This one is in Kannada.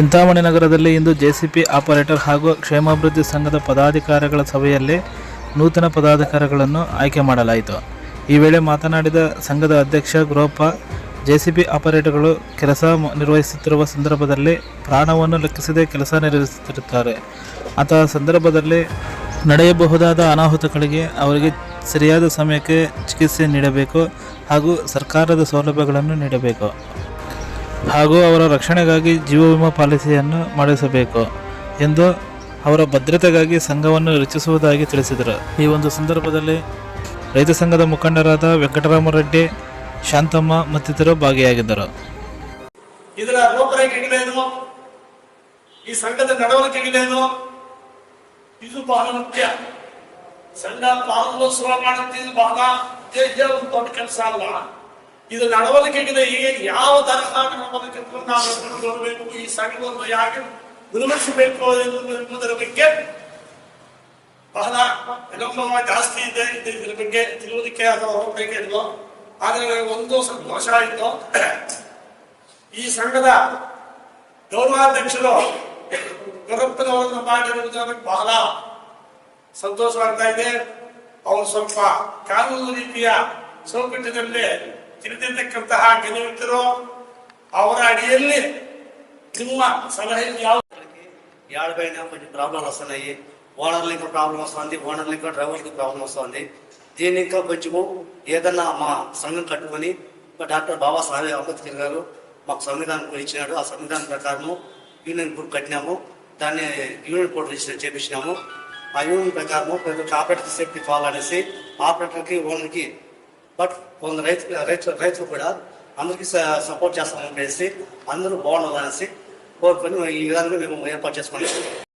ಚಿಂತಾಮಣಿ ನಗರದಲ್ಲಿ ಇಂದು ಜೆಸಿಪಿ ಆಪರೇಟರ್ ಹಾಗೂ ಕ್ಷೇಮಾಭಿವೃದ್ಧಿ ಸಂಘದ ಪದಾಧಿಕಾರಿಗಳ ಸಭೆಯಲ್ಲಿ ನೂತನ ಪದಾಧಿಕಾರಿಗಳನ್ನು ಆಯ್ಕೆ ಮಾಡಲಾಯಿತು. ಈ ವೇಳೆ ಮಾತನಾಡಿದ ಸಂಘದ ಅಧ್ಯಕ್ಷ ಗೃಹಪ್ಪ, ಜೆಸಿಪಿ ಆಪರೇಟರ್ಗಳು ಕೆಲಸ ನಿರ್ವಹಿಸುತ್ತಿರುವ ಸಂದರ್ಭದಲ್ಲಿ ಪ್ರಾಣವನ್ನು ಲೆಕ್ಕಿಸದೆ ಕೆಲಸ ನಿರ್ವಹಿಸುತ್ತಿರುತ್ತಾರೆ. ಅಂತಹ ಸಂದರ್ಭದಲ್ಲಿ ನಡೆಯಬಹುದಾದ ಅನಾಹುತಗಳಿಗೆ ಅವರಿಗೆ ಸರಿಯಾದ ಸಮಯಕ್ಕೆ ಚಿಕಿತ್ಸೆ ನೀಡಬೇಕು ಹಾಗೂ ಸರ್ಕಾರದ ಸೌಲಭ್ಯಗಳನ್ನು ನೀಡಬೇಕು. ಹಾಗೂ ಅವರ ರಕ್ಷಣೆಗಾಗಿ ಜೀವ ವಿಮಾ ಪಾಲಿಸಿಯನ್ನು ಮಾಡಿಸಬೇಕು ಎಂದು ಅವರ ಭದ್ರತೆಗಾಗಿ ಸಂಘವನ್ನು ರಚಿಸುವುದಾಗಿ ತಿಳಿಸಿದರು. ಈ ಒಂದು ಸಂದರ್ಭದಲ್ಲಿ ರೈತ ಸಂಘದ ಮುಖಂಡರಾದ ವೆಂಕಟರಾಮರೆಡ್ಡಿ ಶಾಂತಮ್ಮ ಮತ್ತಿತರರು ಭಾಗಿಯಾಗಿದ್ದರು. ಇದರ ರೂಪರೇಖೆಗಳೇನು ಈ ಸಂಘದ ನಡವಳಿಕೆಗಳೇನು ಇದು ಬಹಳ ಮುಖ್ಯ. ಸಂಘ ಪ್ರಾರಂಭೋತ್ಸವ ಮಾಡುತ್ತಿದ್ದು ಬಹಳ ದೊಡ್ಡ ಕೆಲಸ ಅಲ್ಲ ಇದು ನಡವಳಿಕೆಗಿದೆ. ಈಗ ಯಾವ ತರಹ ನಡವಳಿಕೆ ನಾವು ಈ ಸಂಘವನ್ನು ಯಾಕೆ ಮುನ್ನಡೆಸಬೇಕು ಎಂಬುದರ ಬಗ್ಗೆ ಬಹಳ ವಿಳಂಬ ಜಾಸ್ತಿ ಇದೆ. ಇದು ಇದ್ರ ಬಗ್ಗೆ ತಿಳುವಳಿಕೆ ಅಥವಾ ಹೋಗಬೇಕಿದ್ರು ಆದರೆ ನನಗೆ ಒಂದು ಸಂತೋಷ ಆಯಿತು. ಈ ಸಂಘದ ಗೌರವಾಧ್ಯಕ್ಷರು ಗೌರಪ್ಪನವರನ್ನು ಮಾಡಿರುವುದು ಬಹಳ ಸಂತೋಷವಾಗ್ತಾ ಇದೆ. ಅವರು ಸ್ವಲ್ಪ ಕಾನೂನು ರೀತಿಯ ಚೌಕಟ್ಟಿನಲ್ಲಿ ತಿಳಿದಿರ್ತಕ್ಕಂತಹ ಗೆಲುವಿರೋ ಅವರ ಅಡಿಯಲ್ಲಿ ನಿಮ್ಮ ಸಲಹೆ ಯಾವ ఏడాడపైన కొంచెం ప్రాబ్లం వస్తున్నాయి ఓనర్లు ఇంకా ప్రాబ్లం వస్తుంది ఓనర్లు ఇంకా డ్రైవర్కి ప్రాబ్లం వస్తుంది దీని ఇంకా కొంచెము ఏదన్నా మా సంఘం కట్టుకొని డాక్టర్ బాబా సాహెబ్ అంబేద్కర్ గారు మాకు సంవిధానం ఇచ్చినాడు ఆ సంవిధానం ప్రకారము యూనియన్ కోడ్ కట్టినాము దాన్ని యూనియన్ కోడ్ రిజిస్టర్ చేపించినాము ఆ యూనియన్ ప్రకారము ప్రతి ఒక్క ఆపరేటర్ సేఫ్టీ కావాలనేసి ఆపరేటర్కి ఓనర్కి బట్ కొంత రైతు రైతు రైతులు కూడా అందరికీ సపోర్ట్ చేస్తామని చెప్పేసి అందరూ బాగుండాలనేసి కోరుకొని ఈ విధంగా మేము ఏర్పాటు చేసుకున్నాం.